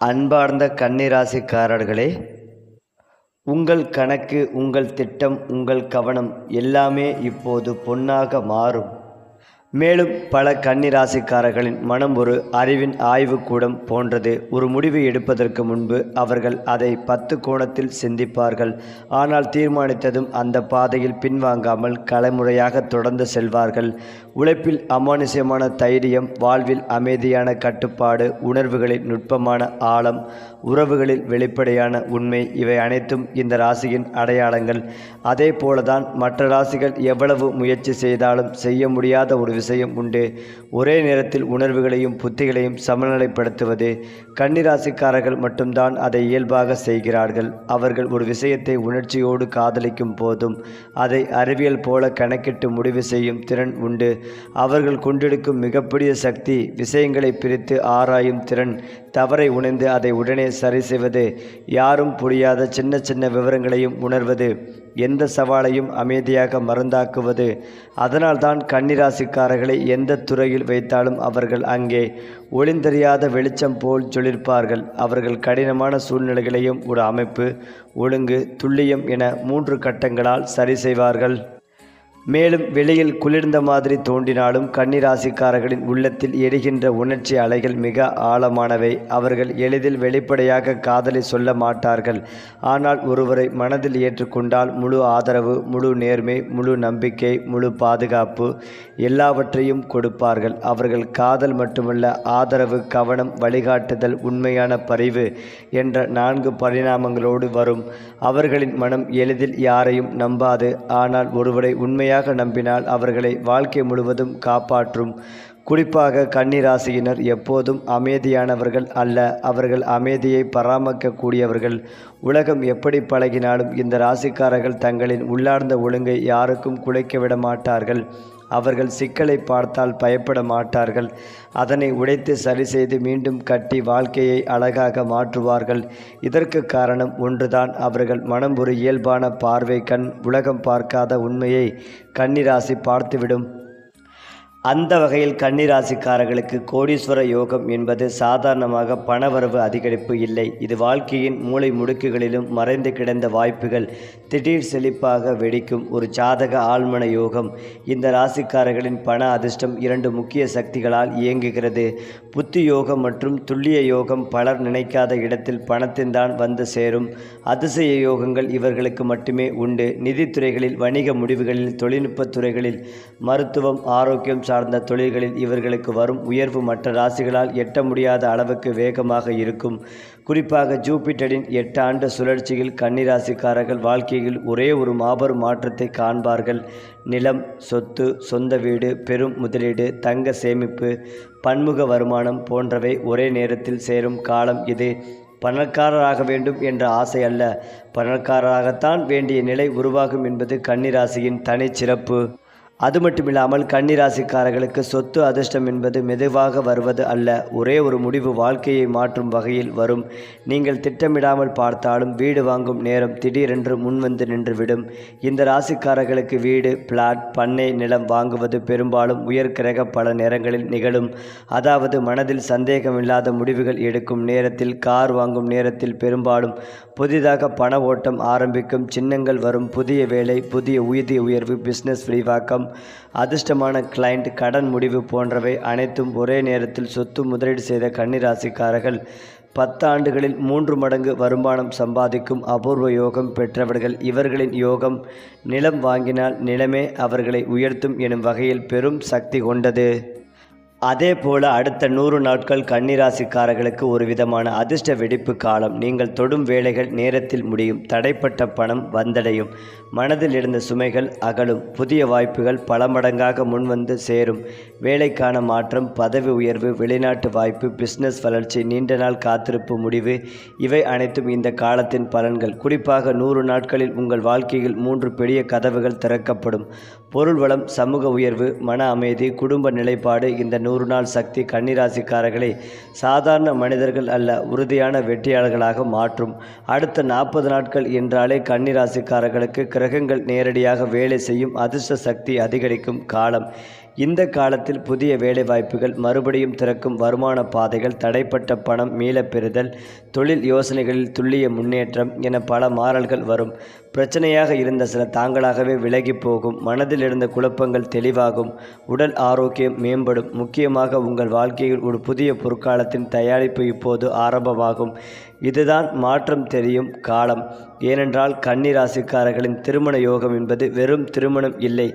அன்பார்ந்த கன்னிராசிக்காரர்களே உங்கள் கணக்கு உங்கள் திட்டம் உங்கள் கவனம் எல்லாமே இப்போது பொன்னாக மாறும். மேலும் பல கன்னிராசிக்காரர்களின் மனம் ஒரு அறிவின் ஆய்வுக்கூடம் போன்றது. ஒரு முடிவு எடுப்பதற்கு முன்பு அவர்கள் அதை பத்து கோணத்தில் சிந்திப்பார்கள். ஆனால் தீர்மானித்ததும் அந்த பாதையில் பின்வாங்காமல் கலைமுறையாக தொடர்ந்து செல்வார்கள். உழைப்பில் அமானுஷ்யமான தைரியம் வாழ்வில் அமைதியான கட்டுப்பாடு உணர்வுகளில் நுட்பமான ஆழம் உறவுகளில் வெளிப்படையான உண்மை இவை அனைத்தும் இந்த ராசியின் அடையாளங்கள். அதே போலதான் மற்ற ராசிகள் எவ்வளவு முயற்சி செய்தாலும் செய்ய முடியாத ஒரு விஷயம் உண்டு. ஒரே நேரத்தில் உணர்வுகளையும் புத்திகளையும் சமநிலைப்படுத்துவது கன்னிராசிக்காரர்கள் மட்டும்தான் அதை இயல்பாக செய்கிறார்கள். அவர்கள் ஒரு விஷயத்தை உணர்ச்சியோடு காதலிக்கும் போதும் அதை அறிவியல் போல கணக்கிட்டு முடிவு செய்யும் திறன் உண்டு. அவர்கள் கொண்டிருக்கும் மிகப்பெரிய சக்தி விஷயங்களை பிரித்து ஆராயும் திறன். தவறை உணர்ந்து அதை உடனே சரி செய்வது யாரும் புரியாத சின்ன சின்ன விவரங்களையும் உணர்வது எந்த சவாலையும் அமைதியாக மருந்தாக்குவது. அதனால்தான் கன்னிராசிக்காரர்களை எந்த துறையில் வைத்தாலும் அவர்கள் அங்கே ஒளிந்தறியாத வெளிச்சம் போல் ஜொலிப்பார்கள். அவர்கள் கடினமான சூழ்நிலைகளையும் ஒரு அமைப்பு ஒழுங்கு துல்லியம் என மூன்று கட்டங்களால் சரி செய்வார்கள். மேலும் வெளியில் குளிர்ந்த மாதிரி தோன்றினாலும் கன்னிராசிக்காரர்களின் உள்ளத்தில் எரிகின்ற உணர்ச்சி அலைகள் மிக ஆழமானவை. அவர்கள் எளிதில் வெளிப்படையாக காதலை சொல்ல மாட்டார்கள். ஆனால் ஒருவரை மனதில் ஏற்றுக்கொண்டால் முழு ஆதரவு முழு நேர்மை முழு நம்பிக்கை முழு பாதுகாப்பு எல்லாவற்றையும் கொடுப்பார்கள். அவர்கள் காதல் மட்டுமல்ல ஆதரவு கவனம் வழிகாட்டுதல் உண்மையான பரிவு என்ற நான்கு பரிணாமங்களோடு வரும். அவர்களின் மனம் எளிதில் யாரையும் நம்பாது. ஆனால் ஒருவரை உண்மையாக நம்பினால் அவர்களை வாழ்க்கை முழுவதும் காப்பாற்றும். குறிப்பாக கன்னிராசியினர் எப்போதும் அமைதியானவர்கள் அல்ல. அவர்கள் அமைதியை பராமரிக்கக்கூடியவர்கள். உலகம் எப்படி பழகினாலும் இந்த ராசிக்காரர்கள் தங்களின் உள்ளார்ந்த ஒழுங்கை யாருக்கும் குலைக்க விட மாட்டார்கள் அவர்கள் சிக்கலை பார்த்தால் பயப்பட மாட்டார்கள். அதனை உடைத்து சரி செய்து மீண்டும் கட்டி வாழ்க்கையை அழகாக மாற்றுவார்கள். இதற்கு காரணம் ஒன்றுதான். அவர்கள் மனம் ஒரு இயல்பான பார்வை கண் உலகம் பார்க்காத உண்மையை கன்னிராசி பார்த்துவிடும். அந்த வகையில் கன்னிராசிக்காரர்களுக்கு கோடீஸ்வர யோகம் என்பது சாதாரணமாக பணவரவு அதிகரிப்பு இல்லை. இது வாழ்க்கையின் மூளை முடுக்குகளிலும் மறைந்து கிடந்த வாய்ப்புகள் திடீர் செழிப்பாக வெடிக்கும் ஒரு சாதக ஆழ்மன யோகம். இந்த ராசிக்காரர்களின் பண அதிர்ஷ்டம் இரண்டு முக்கிய சக்திகளால் இயங்குகிறது. புத்தி யோகம் மற்றும் துல்லிய யோகம் பலர் நினைக்காத இடத்தில் பணத்தின் தான் வந்து சேரும். அதிசய யோகங்கள் இவர்களுக்கு மட்டுமே உண்டு. நிதித்துறைகளில் வணிக முடிவுகளில் தொழில்நுட்பத் துறைகளில் மருத்துவம் ஆரோக்கியம் சார்ந்த தொழில்களில் இவர்களுக்கு வரும் உயர்வு மற்ற ராசிகளால் எட்ட முடியாத அளவுக்கு வேகமாக இருக்கும். குறிப்பாக ஜூபிட்டரின் எட்டு ஆண்டு சுழற்சியில் கன்னிராசிக்காரர்கள் வாழ்க்கையில் ஒரே ஒரு மாபெரும் மாற்றத்தை காண்பார்கள். நிலம் சொத்து சொந்த வீடு பெரும் முதலீடு தங்க சேமிப்பு பன்முக வருமானம் போன்றவை ஒரே நேரத்தில் சேரும் காலம் இது. பணக்காரராக வேண்டும் என்ற ஆசை அல்ல. பணக்காரராகத்தான் வேண்டிய நிலை உருவாகும் என்பது கன்னிராசியின் தனிச்சிறப்பு. அது மட்டுமில்லாமல் கன்னிராசிக்காரர்களுக்கு சொத்து அதிர்ஷ்டம் என்பது மெதுவாக வருவது அல்ல. ஒரே ஒரு முடிவு வாழ்க்கையை மாற்றும் வகையில் வரும். நீங்கள் திட்டமிடாமல் பார்த்தாலும் வீடு வாங்கும் நேரம் திடீரென்று முன்வந்து நின்றுவிடும். இந்த ராசிக்காரர்களுக்கு வீடு பிளாட் பண்ணை நிலம் வாங்குவது பெரும்பாலும் உயர்கிரக பல நேரங்களில் நிகழும். அதாவது மனதில் சந்தேகமில்லாத முடிவுகள் எடுக்கும் நேரத்தில் கார் வாங்கும் நேரத்தில் பெரும்பாலும் புதிதாக பண ஓட்டம் ஆரம்பிக்கும். சின்னங்கள் வரும் புதிய வேலை புதிய ஊதிய உயர்வு பிஸ்னஸ் விரிவாக்கம் அதிர்ஷ்டமான கிளைண்ட் கடன் முடிவு போன்றவை அனைத்தும் ஒரே நேரத்தில் சொத்து முதலீடு செய்த கன்னிராசிக்காரர்கள். பத்தாண்டுகளில் மூன்று மடங்கு வருமானம் சம்பாதிக்கும் அபூர்வ யோகம் பெற்றவர்கள். இவர்களின் யோகம் நிலம் வாங்கினால் நிலமே அவர்களை உயர்த்தும் எனும் வகையில் பெரும் சக்தி கொண்டது. அதே போல அடுத்த நூறு நாட்கள் கன்னிராசிக்காரர்களுக்கு ஒரு விதமான அதிர்ஷ்ட வெடிப்பு காலம். நீங்கள் தொடும் வேலைகள் நேரத்தில் முடியும். தடைப்பட்ட பணம் வந்தடையும். மனதில் இருந்த சுமைகள் அகலும். புதிய வாய்ப்புகள் பல மடங்காக முன்வந்து சேரும். வேலைக்கான மாற்றம் பதவி உயர்வு வெளிநாட்டு வாய்ப்பு பிஸ்னஸ் வளர்ச்சி நீண்ட நாள் காத்திருப்பு முடிவு இவை அனைத்தும் இந்த காலத்தின் பலன்கள். குறிப்பாக நூறு நாட்களில் உங்கள் வாழ்க்கையில் மூன்று பெரிய கதவுகள் திறக்கப்படும். பொருள் வளம் சமூக உயர்வு மன அமைதி குடும்ப நிலைப்பாடு இந்த நூறு நாள் சக்தி கன்னிராசிக்காரர்களை சாதாரண மனிதர்கள் அல்ல உறுதியான வெற்றியாளர்களாக மாற்றும். அடுத்த நாற்பது நாட்கள் என்றாலே கன்னிராசிக்காரர்களுக்கு கிரகங்கள் நேரடியாக வேலை செய்யும் அதிர்ஷ்ட சக்தி அதிகரிக்கும் காலம். இந்த காலத்தில் புதிய வேலைவாய்ப்புகள் மறுபடியும் திறக்கும் வருமான பாதைகள் தடைப்பட்ட பணம் மீளப்பெறுதல் தொழில் யோசனைகளில் துல்லிய முன்னேற்றம் என பல மாறல்கள் வரும். பிரச்சனையாக இருந்த சில தாங்களாகவே விலகி போகும். மனதில் இருந்த குழப்பங்கள் தெளிவாகும். உடல் ஆரோக்கியம் மேம்படும். முக்கியமாக உங்கள் வாழ்க்கையில் ஒரு புதிய பொற்காலத்தின் தயாரிப்பு இப்போது ஆரம்பமாகும். இதுதான் மாற்றம் தெரியும் காலம். ஏனென்றால் கன்னிராசிக்காரர்களின் திருமண யோகம் என்பது வெறும் திருமணம் இல்லை.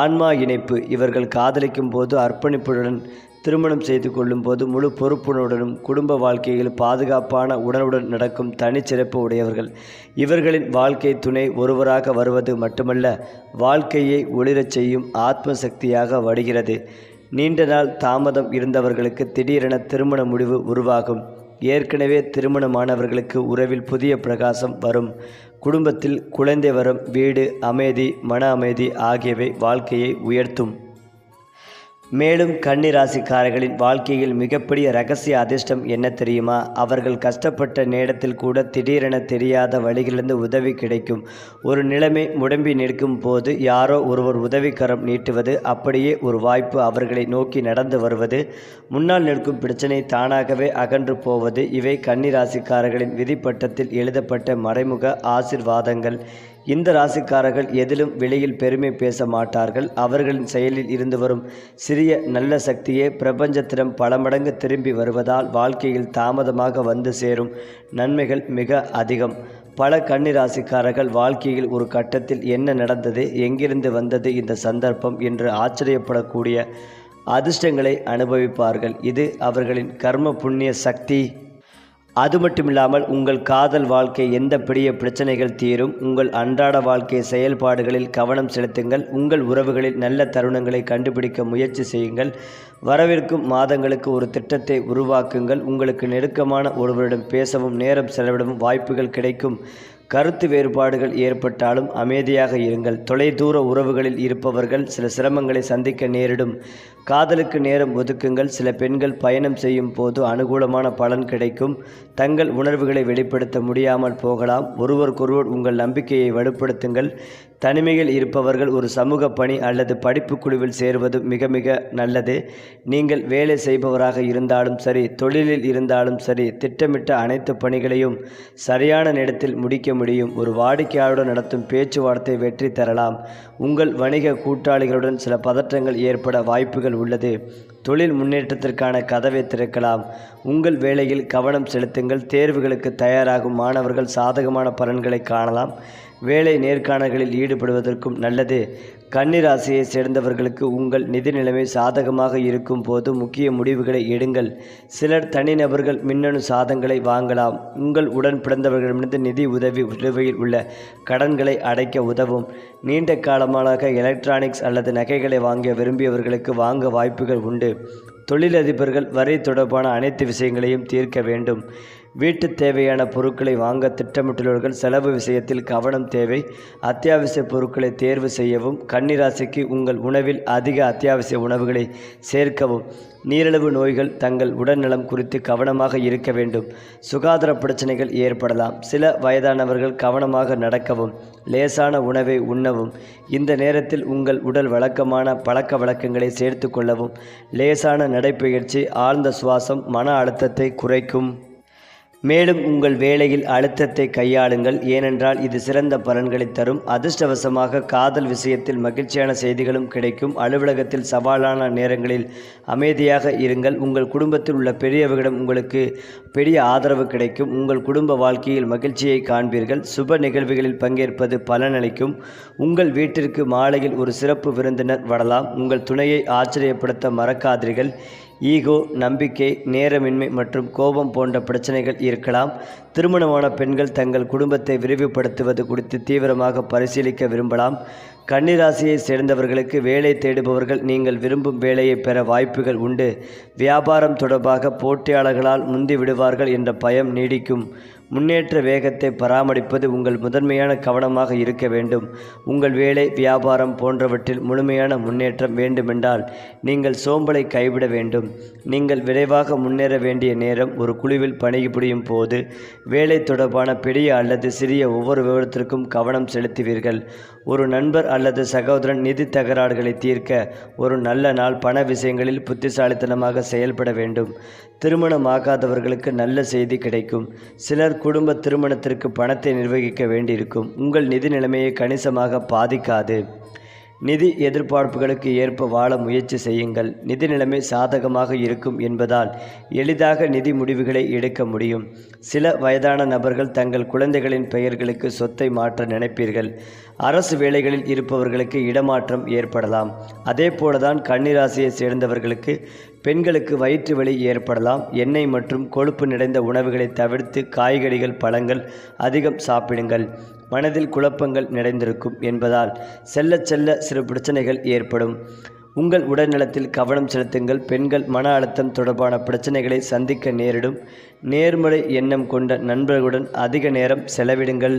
ஆன்மா இணைப்பு இவர்கள் காதலிக்கும் போது அர்ப்பணிப்புடன் திருமணம் செய்து கொள்ளும் போது முழு பொறுப்புணருடனும் குடும்ப வாழ்க்கையில் பாதுகாப்பான உடனுடன் நடக்கும் தனிச்சிறப்பு உடையவர்கள். இவர்களின் வாழ்க்கை துணை ஒருவராக வருவது மட்டுமல்ல வாழ்க்கையை ஒளிரச் செய்யும் ஆத்ம சக்தியாக வருகிறது நீண்ட நாள் தாமதம் இருந்தவர்களுக்கு திடீரென திருமண முடிவு உருவாகும். ஏற்கனவே திருமணமானவர்களுக்கு உறவில் புதிய பிரகாசம் வரும். குடும்பத்தில் குழந்தை வரம். வீடு அமைதி மன அமைதி ஆகியவை வாழ்க்கையை உயர்த்தும். மேலும் கன்னிராசிக்காரர்களின் வாழ்க்கையில் மிகப்பெரிய ரகசிய அதிர்ஷ்டம் என்ன தெரியுமா? அவர்கள் கஷ்டப்பட்ட நேரத்தில் கூட திடீரென தெரியாத வழிகளிலிருந்து உதவி கிடைக்கும். ஒரு நிலைமை முடம்பி நிற்கும் போது யாரோ ஒருவர் உதவிக்கரம் நீட்டுவது அப்படியே ஒரு வாய்ப்பு அவர்களை நோக்கி நடந்து வருவது முன்னால் நிற்கும் பிரச்சனை தானாகவே அகன்று போவது இவை கன்னிராசிக்காரர்களின் விதிப்பட்டத்தில் எழுதப்பட்ட மறைமுக ஆசிர்வாதங்கள். இந்த ராசிக்காரர்கள் எதிலும் வெளியில் பெருமை பேச மாட்டார்கள். அவர்களின் செயலில் இருந்து வரும் சிறிய நல்ல சக்தியே பிரபஞ்சத்திடம் பல மடங்கு திரும்பி வருவதால் வாழ்க்கையில் தாமதமாக வந்து சேரும் நன்மைகள் மிக அதிகம். பல கன்னிராசிக்காரர்கள் வாழ்க்கையில் ஒரு கட்டத்தில் என்ன நடந்தது எங்கிருந்து வந்தது இந்த சந்தர்ப்பம் என்று ஆச்சரியப்படக்கூடிய அதிர்ஷ்டங்களை அனுபவிப்பார்கள். இது அவர்களின் கர்ம புண்ணிய சக்தி. அது மட்டும் இல்லாமல் உங்கள் காதல் வாழ்க்கை எந்த பெரிய பிரச்சனைகள் தீரும் உங்கள் அன்றாட வாழ்க்கை செயல்பாடுகளில் கவனம் செலுத்துங்கள் உங்கள் உறவுகளில் நல்ல தருணங்களை கண்டுபிடிக்க முயற்சி செய்யுங்கள் வரவிருக்கும் மாதங்களுக்கு ஒரு திட்டத்தை உருவாக்குங்கள் உங்களுக்கு நெருக்கமான ஒருவரிடம் பேசவும் நேரம் செலவிடவும் வாய்ப்புகள் கிடைக்கும். கருத்து வேறுபாடுகள் ஏற்பட்டாலும் அமைதியாக இருங்கள். தொலைதூர உறவுகளில் இருப்பவர்கள் சில சிரமங்களை சந்திக்க நேரிடும். காதலுக்கு நேரம் ஒதுக்குங்கள். சில பெண்கள் பயணம் செய்யும் போது அனுகூலமான பலன் கிடைக்கும். தங்கள் உணர்வுகளை வெளிப்படுத்த முடியாமல் போகலாம். ஒருவருக்கொருவர் உங்கள் நம்பிக்கையை வலுப்படுத்துங்கள். தனிமையில் இருப்பவர்கள் ஒரு சமூக பணி அல்லது படிப்பு குழுவில் சேருவது மிக மிக நல்லது. நீங்கள் வேலை செய்பவராக இருந்தாலும் சரி தொழிலில் இருந்தாலும் சரி திட்டமிட்ட அனைத்து பணிகளையும் சரியான நேரத்தில் முடிக்க முடியும். ஒரு வாடிக்கையாளருடன் நடத்தும் பேச்சுவார்த்தை வெற்றி தரலாம். உங்கள் வணிக கூட்டாளிகளுடன் சில பதற்றங்கள் ஏற்பட வாய்ப்புகள் உள்ளது. தொழில் முன்னேற்றத்திற்கான கதவை திறக்கலாம். உங்கள் வேலையில் கவனம் செலுத்துங்கள். தேர்வுகளுக்கு தயாராகும் மாணவர்கள் சாதகமான பலன்களை காணலாம். வேலை நேர்காணல்களில் ஈடுபடுவதற்கும் நல்லது. கன்னிராசியை சேர்ந்தவர்களுக்கு உங்கள் நிதி நிலைமை சாதகமாக இருக்கும் போது முக்கிய முடிவுகளை எடுங்கள். சிலர் தனிநபர்கள் மின்னணு சாதங்களை வாங்கலாம். உங்கள் உடன் பிறந்தவர்களிடமிருந்து நிதி உதவி நிலுவையில் உள்ள கடன்களை அடைக்க உதவும். நீண்ட காலமாக எலக்ட்ரானிக்ஸ் அல்லது நகைகளை வாங்க விரும்பியவர்களுக்கு வாங்க வாய்ப்புகள் உண்டு. தொழிலதிபர்கள் வரி தொடர்பான அனைத்து விஷயங்களையும் தீர்க்க வேண்டும். வீட்டு தேவையான பொருட்களை வாங்க திட்டமிட்டுள்ளவர்கள் செலவு விஷயத்தில் கவனம் தேவை. அத்தியாவசிய பொருட்களை தேர்வு செய்யவும் கன்னிராசிக்கு உங்கள் உணவில் அதிக அத்தியாவசிய உணவுகளை சேர்க்கவும். நீரிழிவு நோய்கள் தங்கள் உடல்நலம் குறித்து கவனமாக இருக்க வேண்டும். சுகாதார பிரச்சனைகள் ஏற்படலாம். சில வயதானவர்கள் கவனமாக நடக்கவும் லேசான உணவை உண்ணவும். இந்த நேரத்தில் உங்கள் உடல் வழக்கமான பழக்க வழக்கங்களை சேர்த்து கொள்ளவும். லேசான நடைப்பயிற்சி ஆழ்ந்த சுவாசம் மன அழுத்தத்தை குறைக்கும். மேலும் உங்கள் வேலையில் அழுத்தத்தை கையாளுங்கள். ஏனென்றால் இது சிறந்த பலன்களை தரும். அதிர்ஷ்டவசமாக காதல் விஷயத்தில் மகிழ்ச்சியான செய்திகளும் கிடைக்கும். அலுவலகத்தில் சவாலான நேரங்களில் அமைதியாக இருங்கள். உங்கள் குடும்பத்தில் உள்ள பெரியவர்களிடம் உங்களுக்கு பெரிய ஆதரவு கிடைக்கும். உங்கள் குடும்ப வாழ்க்கையில் மகிழ்ச்சியை காண்பீர்கள். சுப நிகழ்வுகளில் பங்கேற்பது பலனளிக்கும். உங்கள் வீட்டிற்கு மாலையில் ஒரு சிறப்பு விருந்தினர் வரலாம். உங்கள் துணையை ஆச்சரியப்படுத்த மறக்காதீர்கள். ஈகோ நம்பிக்கை நேரமின்மை மற்றும் கோபம் போன்ற பிரச்சனைகள் இருக்கலாம். திருமணமான பெண்கள் தங்கள் குடும்பத்தை விரிவுபடுத்துவது குறித்து தீவிரமாக பரிசீலிக்க விரும்பலாம். கன்னிராசியை சேர்ந்தவர்களுக்கு வேலை தேடுபவர்கள் நீங்கள் விரும்பும் வேலையை பெற வாய்ப்புகள் உண்டு. வியாபாரம் தொடர்பாக போட்டியாளர்களால் முந்தி விடுவார்கள் என்ற பயம் நீடிக்கும். முன்னேற்ற வேகத்தை பராமரிப்பது உங்கள் முதன்மையான கவனமாக இருக்க வேண்டும். உங்கள் வேலை வியாபாரம் போன்றவற்றில் முழுமையான முன்னேற்றம் வேண்டுமென்றால் நீங்கள் சோம்பலை கைவிட வேண்டும். நீங்கள் விரைவாக முன்னேற வேண்டிய நேரம் ஒரு குழுவில் பணிபுரியும் போது வேலை தொடர்பான பெரிய அல்லது சிறிய ஒவ்வொரு விவரத்திற்கும் கவனம் செலுத்துவீர்கள். ஒரு நண்பர் அல்லது சகோதரன் நிதி தகராறுகளை தீர்க்க ஒரு நல்ல நாள் பண விஷயங்களில் புத்திசாலித்தனமாக செயல்பட வேண்டும். திருமணம் ஆகாதவர்களுக்கு நல்ல செய்தி கிடைக்கும். சிலர் குடும்ப திருமணத்திற்கு பணத்தை நிர்வகிக்க வேண்டியிருக்கும். உங்கள் நிதி நிலைமையை கணிசமாக பாதிக்காது. நிதி எதிர்பார்ப்புகளுக்கு ஏற்ப வாழ முயற்சி செய்யுங்கள். நிதி நிலைமை சாதகமாக இருக்கும் என்பதால் எளிதாக நிதி முடிவுகளை எடுக்க முடியும். சில வயதான நபர்கள் தங்கள் குழந்தைகளின் பெயர்களுக்கு சொத்தை மாற்ற நினைப்பீர்கள். அரசு வேலைகளில் இருப்பவர்களுக்கு இடமாற்றம் ஏற்படலாம். அதே போலதான் கன்னிராசியை சேர்ந்தவர்களுக்கு பெண்களுக்கு வயிற்று வலி ஏற்படலாம் எண்ணெய் மற்றும் கொழுப்பு நிறைந்த உணவுகளை தவிர்த்து காய்கறிகள் பழங்கள் அதிகம் சாப்பிடுங்கள். மனதில் குழப்பங்கள் நிறைந்திருக்கும் என்பதால் செல்ல செல்ல சிறு பிரச்சனைகள் ஏற்படும். உங்கள் உடல்நலத்தில் கவனம் செலுத்துங்கள். பெண்கள் மன அழுத்தம் தொடர்பான பிரச்சனைகளை சந்திக்க நேரிடும். நேர்மறை எண்ணம் கொண்ட நண்பர்களுடன் அதிக நேரம் செலவிடுங்கள்.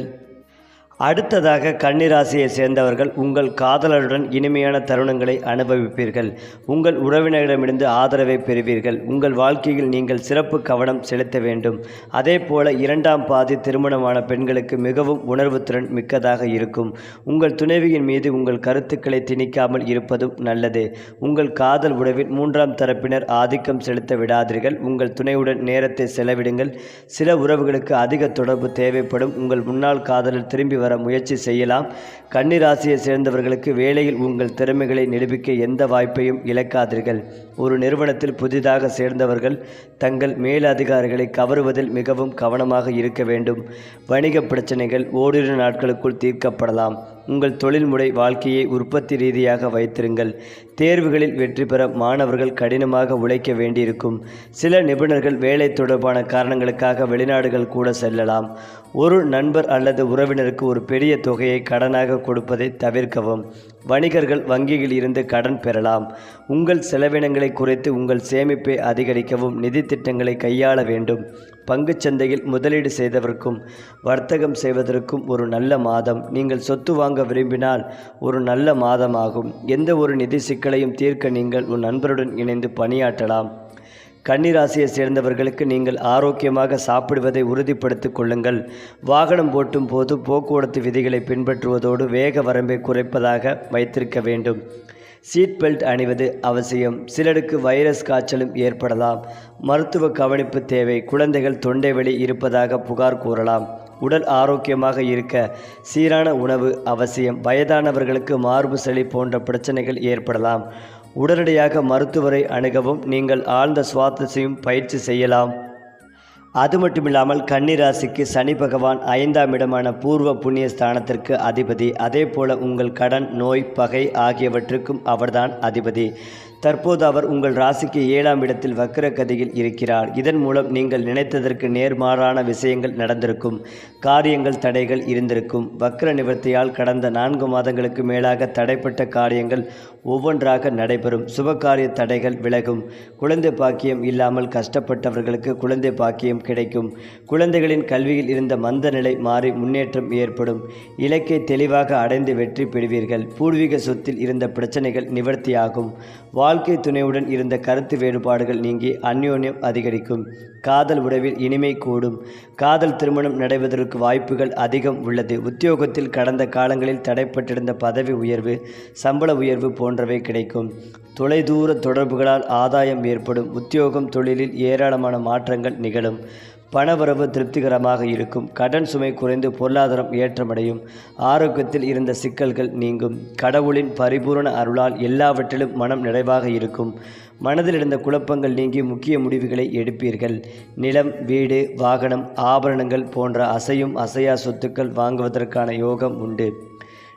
அடுத்ததாக கன்னிராசியை சேர்ந்தவர்கள் உங்கள் காதலருடன் இனிமையான தருணங்களை அனுபவிப்பீர்கள். உங்கள் உறவினரிடமிருந்து ஆதரவை பெறுவீர்கள். உங்கள் வாழ்க்கையில் நீங்கள் சிறப்பு கவனம் செலுத்த வேண்டும். அதே போல இரண்டாம் பாதி திருமணமான பெண்களுக்கு மிகவும் உணர்வுத்திறன் மிக்கதாக இருக்கும். உங்கள் துணைவியின் மீது உங்கள் கருத்துக்களை திணிக்காமல் இருப்பதும் நல்லது. உங்கள் காதல் உறவில் மூன்றாம் தரப்பினர் ஆதிக்கம் செலுத்த விடாதீர்கள். உங்கள் துணையுடன் நேரத்தை செலவிடுங்கள். சில உறவுகளுக்கு அதிக தொடர்பு தேவைப்படும். உங்கள் முன்னாள் காதலர் திரும்பி வர முயற்சி செய்யலாம். கன்னிராசியை சேர்ந்தவர்களுக்கு வேலையில் உங்கள் திறமைகளை நிரூபிக்க எந்த வாய்ப்பையும் இழக்காதீர்கள். ஒரு நிறுவனத்தில் புதிதாக சேர்ந்தவர்கள் தங்கள் மேலதிகாரிகளை கவருவதில் மிகவும் கவனமாக இருக்க வேண்டும். வணிக பிரச்சனைகள் ஓரிரு நாட்களுக்குள் தீர்க்கப்படலாம். உங்கள் தொழில்முறை வாழ்க்கையை உற்பத்தி ரீதியாக வைத்திருங்கள். தேர்வுகளில் வெற்றி பெற மாணவர்கள் கடினமாக உழைக்க வேண்டியிருக்கும். சில நிபுணர்கள் வேலை தொடர்பான காரணங்களுக்காக வெளிநாடுகள் கூட செல்லலாம். ஒரு நண்பர் அல்லது உறவினருக்கு ஒரு பெரிய தொகையை கடனாக கொடுப்பதை தவிர்க்கவும். வணிகர்கள் வங்கியில் இருந்து கடன் பெறலாம். உங்கள் செலவினங்களை குறைத்து உங்கள் சேமிப்பை அதிகரிக்கவும் நிதி திட்டங்களை கையாள வேண்டும். பங்குச்சந்தையில் முதலீடு செய்தவர்க்கும் வர்த்தகம் செய்வதற்கும் ஒரு நல்ல மாதம். நீங்கள் சொத்து வாங்க விரும்பினால் ஒரு நல்ல மாதமாகும். எந்த ஒரு நிதி சிக்கலையும் தீர்க்க நீங்கள் உன் நண்பருடன் இணைந்து பணியாற்றலாம். கன்னிராசியை சேர்ந்தவர்களுக்கு நீங்கள் ஆரோக்கியமாக சாப்பிடுவதை உறுதிப்படுத்திக் கொள்ளுங்கள். வாகனம் ஓட்டும் போது போக்குவரத்து விதிகளை பின்பற்றுவதோடு வேக வரம்பை குறைப்பதாக வைத்திருக்க வேண்டும். சீட் பெல்ட் அணிவது அவசியம். சிலருக்கு வைரஸ் காய்ச்சலும் ஏற்படலாம். மருத்துவ கவனிப்பு தேவை. குழந்தைகள் தொண்டை வலி இருப்பதாக புகார் கூறலாம். உடல் ஆரோக்கியமாக இருக்க சீரான உணவு அவசியம். வயதானவர்களுக்கு மார்பு சளி போன்ற பிரச்சனைகள் ஏற்படலாம். உடனடியாக மருத்துவரை அணுகவும் நீங்கள் ஆழ்ந்த சுவாசத்தையும் பயிற்சி செய்யலாம். அது மட்டுமில்லாமல் கன்னிராசிக்கு சனி பகவான் ஐந்தாம் இடமான பூர்வ புண்ணிய ஸ்தானத்திற்கு அதிபதி. அதே போல உங்கள் கடன் நோய் பகை ஆகியவற்றுக்கும் அவர்தான் அதிபதி. தற்போது அவர் உங்கள் ராசிக்கு ஏழாம் இடத்தில் வக்கர கதியில் இருக்கிறார். இதன் மூலம் நீங்கள் நினைத்ததற்கு நேர்மாறான விஷயங்கள் நடந்திருக்கும். காரியங்கள் தடைகள் இருந்திருக்கும். வக்ர நிவர்த்தியால் கடந்த நான்கு மாதங்களுக்கு மேலாக தடைப்பட்ட காரியங்கள் ஒவ்வொன்றாக நடைபெறும். சுபகாரிய தடைகள் விலகும். குழந்தை பாக்கியம் இல்லாமல் கஷ்டப்பட்டவர்களுக்கு குழந்தை பாக்கியம் கிடைக்கும். குழந்தைகளின் கல்வியில் இருந்த மந்த நிலை மாறி முன்னேற்றம் ஏற்படும். இலக்கை தெளிவாக அடைந்து வெற்றி பெறுவீர்கள். பூர்வீக சொத்தில் இருந்த பிரச்சனைகள் நிவர்த்தியாகும். வாழ்க்கை துணையுடன் இருந்த கருத்து வேறுபாடுகள் நீங்கி அந்யோன்யம் அதிகரிக்கும். காதல் உறவில் இனிமை கூடும். காதல் திருமணம் பெறுவதற்கு வாய்ப்புகள் அதிகம் உள்ளது. உத்தியோகத்தில் கடந்த காலங்களில் தடைப்பட்டிருந்த பதவி உயர்வு சம்பள உயர்வு போன்றவை கிடைக்கும். தொலைதூர தொடர்புகளால் ஆதாயம் ஏற்படும். உத்தியோகம் தொழிலில் ஏராளமான மாற்றங்கள் நிகழும். பணவரவு திருப்திகரமாக இருக்கும். கடன் சுமை குறைந்து பொருளாதாரம் ஏற்றமடையும். ஆரோக்கியத்தில் இருந்த சிக்கல்கள் நீங்கும். கடவுளின் பரிபூரண அருளால் எல்லாவற்றிலும் மனம் நிறைவாக இருக்கும். மனதில் இருந்த குழப்பங்கள் நீங்கி முக்கிய முடிவுகளை எடுப்பீர்கள். நிலம் வீடு வாகனம் ஆபரணங்கள் போன்ற அசையும் அசையா சொத்துக்கள் வாங்குவதற்கான யோகம் உண்டு.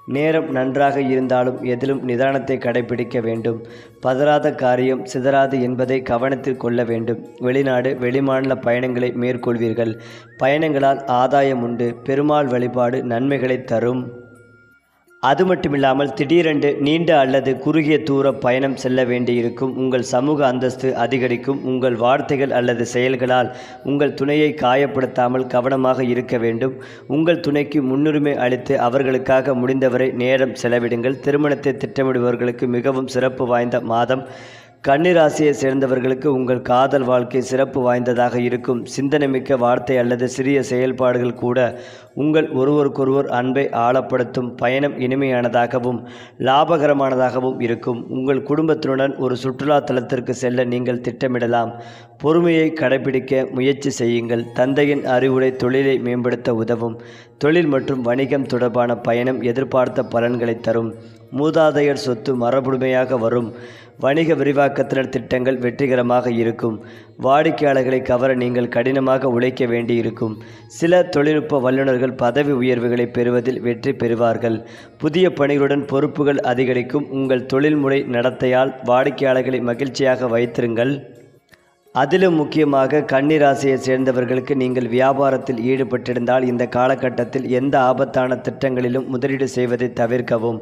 நேரம் நன்றாக இருந்தாலும் எதிலும் நிதானத்தை கடைபிடிக்க வேண்டும். பதறாத காரியம் சிதறாது என்பதை கவனத்தில் கொள்ள வேண்டும். வெளிநாடு வெளிமாநில பயணங்களை மேற்கொள்வீர்கள். பயணங்களால் ஆதாயம் உண்டு. பெருமாள் வழிபாடு நன்மைகளை தரும். அது மட்டுமில்லாமல் திடீரென்று நீண்ட அல்லது குறுகிய தூர பயணம் செல்ல வேண்டியிருக்கும். உங்கள் சமூக அந்தஸ்து அதிகரிக்கும். உங்கள் வார்த்தைகள் அல்லது செயல்களால் உங்கள் துணையை காயப்படுத்தாமல் கவனமாக இருக்க வேண்டும். உங்கள் துணைக்கு முன்னுரிமை அளித்து அவர்களுக்காக முடிந்தவரை நேரம் செலவிடுங்கள். திருமணத்தை திட்டமிடுபவர்களுக்கு மிகவும் சிறப்பு வாய்ந்த மாதம். கன்னிராசியை சேர்ந்தவர்களுக்கு உங்கள் காதல் வாழ்க்கை சிறப்பு வாய்ந்ததாக இருக்கும். சிந்தனைமிக்க வார்த்தை அல்லது சிறிய செயல்பாடுகள் கூட உங்கள் ஒருவருக்கொருவர் அன்பை ஆழப்படுத்தும் பயணம் இனிமையானதாகவும் லாபகரமானதாகவும் இருக்கும். உங்கள் குடும்பத்தினுடன் ஒரு சுற்றுலா தலத்திற்கு செல்ல நீங்கள் திட்டமிடலாம். பொறுமையை கடைபிடிக்க முயற்சி செய்யுங்கள். தந்தையின் அறிவுரை தொழிலை மேம்படுத்த உதவும். தொழில் மற்றும் வணிகம் தொடர்பான பயணம் எதிர்பார்த்த பலன்களை தரும். மூதாதையர் சொத்து மரபுடுமையாக வரும். வணிக விரிவாக்கத்தினர் திட்டங்கள் வெற்றிகரமாக இருக்கும். வாடிக்கையாளர்களை கவர நீங்கள் கடினமாக உழைக்க வேண்டியிருக்கும். சில தொழில்நுட்ப வல்லுநர்கள் பதவி உயர்வுகளை பெறுவதில் வெற்றி பெறுவார்கள். புதிய பணிகளுடன் பொறுப்புகள் அதிகரிக்கும். உங்கள் தொழில்முறை நடத்தையால் வாடிக்கையாளர்களை மகிழ்ச்சியாக வைத்திருங்கள். அதிலும் முக்கியமாக கன்னிராசியை சேர்ந்தவர்களுக்கு நீங்கள் வியாபாரத்தில் ஈடுபட்டிருந்தால் இந்த காலகட்டத்தில் எந்த ஆபத்தான திட்டங்களிலும் முதலீடு செய்வதை தவிர்க்கவும்.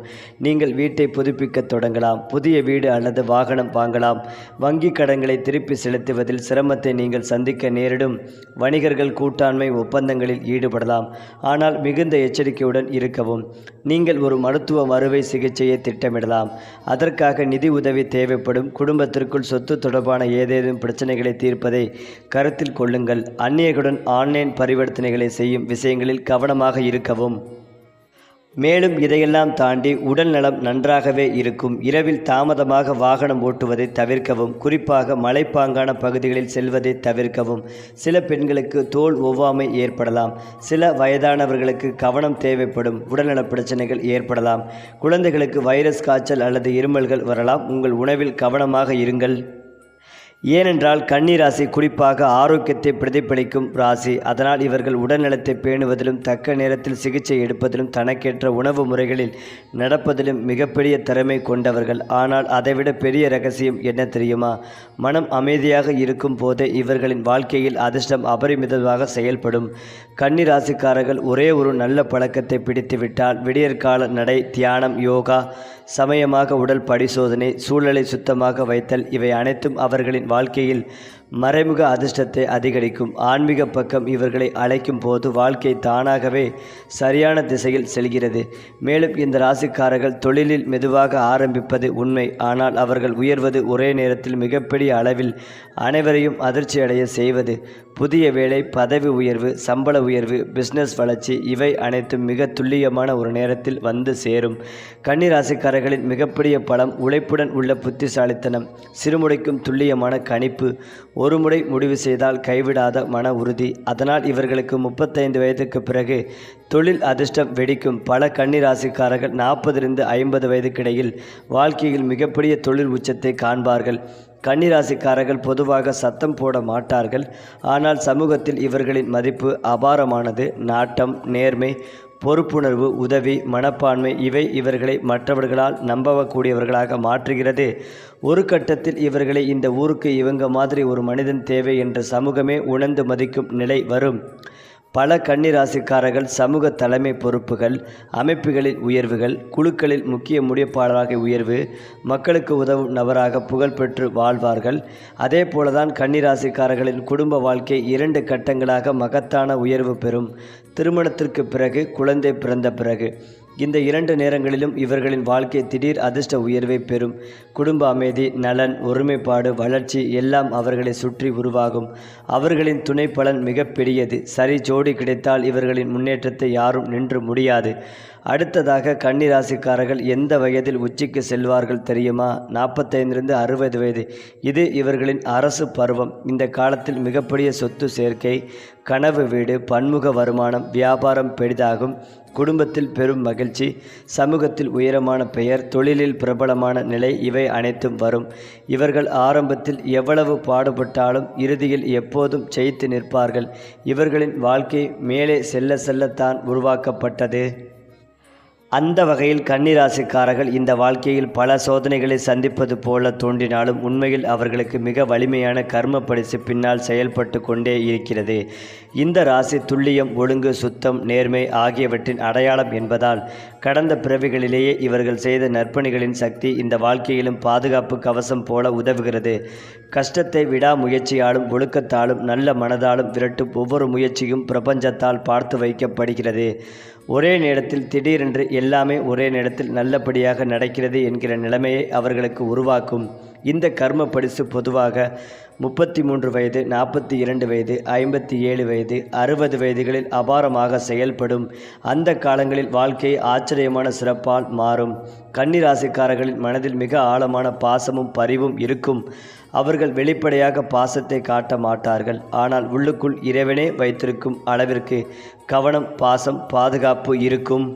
நீங்கள் வீட்டை புதுப்பிக்க தொடங்கலாம். புதிய வீடு அல்லது வாகனம் வாங்கலாம். வங்கி கடன்களை திருப்பி செலுத்துவதில் சிரமத்தை நீங்கள் சந்திக்க நேரிடும். வணிகர்கள் கூட்டாண்மை ஒப்பந்தங்களில் ஈடுபடலாம். ஆனால் மிகுந்த எச்சரிக்கையுடன் இருக்கவும். நீங்கள் ஒரு மருத்துவ அறுவை சிகிச்சையை திட்டமிடலாம். அதற்காக நிதி உதவி தேவைப்படும். குடும்பத்திற்குள் சொத்து தொடர்பான ஏதேனும் பிரச்சனைகள் பிரச்சனைகளை தீர்ப்பதை கருத்தில் கொள்ளுங்கள். அந்நியர்களுடன் ஆன்லைன் பரிவர்த்தனைகளை செய்யும் விஷயங்களில் கவனமாக இருக்கவும். மேலும் இதையெல்லாம் தாண்டி உடல் நலம் நன்றாகவே இருக்கும். இரவில் தாமதமாக வாகனம் ஓட்டுவதை தவிர்க்கவும். குறிப்பாக மலைப்பாங்கான பகுதிகளில் செல்வதை தவிர்க்கவும். சில பெண்களுக்கு தோல் ஒவ்வாமை ஏற்படலாம். சில வயதானவர்களுக்கு கவனம் தேவைப்படும். உடல்நல பிரச்சனைகள் ஏற்படலாம். குழந்தைகளுக்கு வைரஸ் காய்ச்சல் அல்லது இருமல்கள் வரலாம். உங்கள் உணவில் கவனமாக இருங்கள். ஏனென்றால் கன்னி ராசி குறிப்பாக ஆரோக்கியத்தை பிரதிபலிக்கும் ராசி. அதனால் இவர்கள் உடல்நலத்தை பேணுவதிலும் தக்க நேரத்தில் சிகிச்சை எடுப்பதிலும் தனக்கேற்ற உணவு முறைகளில் நடப்பதிலும் மிகப்பெரிய திறமை கொண்டவர்கள். ஆனால் அதைவிட பெரிய ரகசியம் என்ன தெரியுமா? மனம் அமைதியாக இருக்கும் போதே இவர்களின் வாழ்க்கையில் அதிர்ஷ்டம் அபரிமிதமாக செயல்படும். கன்னி ராசிக்காரர்கள் ஒரே ஒரு நல்ல பழக்கத்தை பிடித்துவிட்டால் விடியற்கால நடை தியானம் யோகா சமயமாக உடல் பரிசோதனை சூழலை சுத்தமாக வைத்தல் இவை அனைத்தும் அவர்களின் வாழ்க்கையில் மறைமுக அதிர்ஷ்டத்தை அதிகரிக்கும் ஆன்மீக பக்கம் இவர்களை அழைக்கும் போது வாழ்க்கை தானாகவே சரியான திசையில் செல்கிறது. மேலும் இந்த ராசிக்காரர்கள் தொழிலில் மெதுவாக ஆரம்பிப்பது உண்மை. ஆனால் அவர்கள் உயர்வது ஒரே நேரத்தில் மிகப்பெரிய அளவில் அனைவரையும் அதிர்ச்சி அடைய செய்வது. புதிய வேலை பதவி உயர்வு சம்பள உயர்வு பிஸ்னஸ் வளர்ச்சி இவை அனைத்தும் மிக துல்லியமான ஒரு நேரத்தில் வந்து சேரும். கன்னி ராசிக்காரர்களின் மிகப்பெரிய பலம் உழைப்புடன் உள்ள புத்திசாலித்தனம் சிறுமுடைக்கும் துல்லியமான கணிப்பு ஒரு முறை முடிவு செய்தால் கைவிடாத மன உறுதி. அதனால் இவர்களுக்கு முப்பத்தைந்து வயதுக்கு பிறகு தொழில் அதிர்ஷ்டம் வெடிக்கும். பல கன்னிராசிக்காரர்கள் நாற்பதிலிருந்து ஐம்பது வயதுக்கிடையில் வாழ்க்கையில் மிகப்பெரிய தொழில் உச்சத்தை காண்பார்கள். கன்னிராசிக்காரர்கள் பொதுவாக சத்தம் போட மாட்டார்கள். ஆனால் சமூகத்தில் இவர்களின் மதிப்பு அபாரமானது. நாட்டம் நேர்மை பொறுப்புணர்வு உதவி மனப்பான்மை இவை இவர்களை மற்றவர்களால் நம்பவக்கூடியவர்களாக மாற்றுகிறது. ஒரு கட்டத்தில் இவர்களை இந்த ஊருக்கு இவங்க மாதிரி ஒரு மனிதன் தேவை என்ற சமூகமே உணர்ந்து மதிக்கும் நிலை வரும். பல கன்னிராசிக்காரர்கள் சமூக தலைமை பொறுப்புகள் அமைப்புகளில் உயர்வுகள் குழுக்களில் முக்கிய முடிப்பாளராக உயர்வு மக்களுக்கு உதவும் நபராக புகழ்பெற்று வாழ்வார்கள். அதே போலதான் கன்னிராசிக்காரர்களின் குடும்ப வாழ்க்கை இரண்டு கட்டங்களாக மகத்தான உயர்வு பெறும். திருமணத்திற்கு பிறகு குழந்தை பிறந்த பிறகு. இந்த இரண்டு நேரங்களிலும் இவர்களின் வாழ்க்கை திடீர் அதிர்ஷ்ட உயர்வை பெறும். குடும்ப அமைதி நலன் ஒருமைப்பாடு வளர்ச்சி எல்லாம் அவர்களை சுற்றி உருவாகும். அவர்களின் துணை பலன் மிக பெரியது. சரி ஜோடி கிடைத்தால் இவர்களின் முன்னேற்றத்தை யாரும் நின்று முடியாது. அடுத்ததாக கன்னிராசிக்காரர்கள் எந்த வயதில் உச்சிக்கு செல்வார்கள் தெரியுமா? நாற்பத்தைந்திலிருந்து அறுபது வயது. இது இவர்களின் அரசு பருவம். இந்த காலத்தில் மிகப்பெரிய சொத்து சேர்க்கை கனவு வீடு பன்முக வருமானம் வியாபாரம் பெரிதாகும். குடும்பத்தில் பெரும் மகிழ்ச்சி சமூகத்தில் உயரமான பெயர் தொழிலில் பிரபலமான நிலை இவை அனைத்தும் வரும். இவர்கள் ஆரம்பத்தில் எவ்வளவு பாடுபட்டாலும் இறுதியில் எப்போதும் ஜெயித்து நிற்பார்கள். இவர்களின் வாழ்க்கை மேலே செல்ல செல்லத்தான் உருவாக்கப்பட்டது. அந்த வகையில் கன்னிராசிக்காரர்கள் இந்த வாழ்க்கையில் பல சோதனைகளை சந்திப்பது போல தோன்றினாலும் உண்மையில் அவர்களுக்கு மிக வலிமையான கர்ம பரிசு பின்னால் செயல்பட்டு கொண்டே இருக்கிறது. இந்த ராசி துல்லியம் ஒழுங்கு சுத்தம் நேர்மை ஆகியவற்றின் அடையாளம் என்பதால் கடந்த பிறவிகளிலேயே இவர்கள் செய்த நற்பணிகளின் சக்தி இந்த வாழ்க்கையிலும் பாதுகாப்பு கவசம் போல உதவுகிறது. கஷ்டத்தை விடாமுயற்சியாலும் ஒழுக்கத்தாலும் நல்ல மனதாலும் விரட்டும் ஒவ்வொரு முயற்சியும் பிரபஞ்சத்தால் பார்த்து வைக்கப்படுகிறது. ஒரே நேரத்தில் திடீரென்று எல்லாமே ஒரே நேரத்தில் நல்லபடியாக நடக்கிறது என்கிற நிலைமையை அவர்களுக்கு உருவாக்கும். இந்த கர்ம பரிசு பொதுவாக முப்பத்தி மூன்று வயது நாற்பத்தி இரண்டு வயது ஐம்பத்தி ஏழு வயது அறுபது வயதுகளில் அபாரமாக செயல்படும். அந்த காலங்களில் வாழ்க்கை ஆச்சரியமான சிறப்பால் மாறும். கன்னிராசிக்காரர்களின் மனதில் மிக ஆழமான பாசமும் பரிவும் இருக்கும். அவர்கள் வெளிப்படையாக பாசத்தை காட்ட மாட்டார்கள். ஆனால் உள்ளுக்குள் இறைவனே வைத்திருக்கும் அளவிற்கு கவனம் பாசம் பாதுகாப்பு இருக்கும்.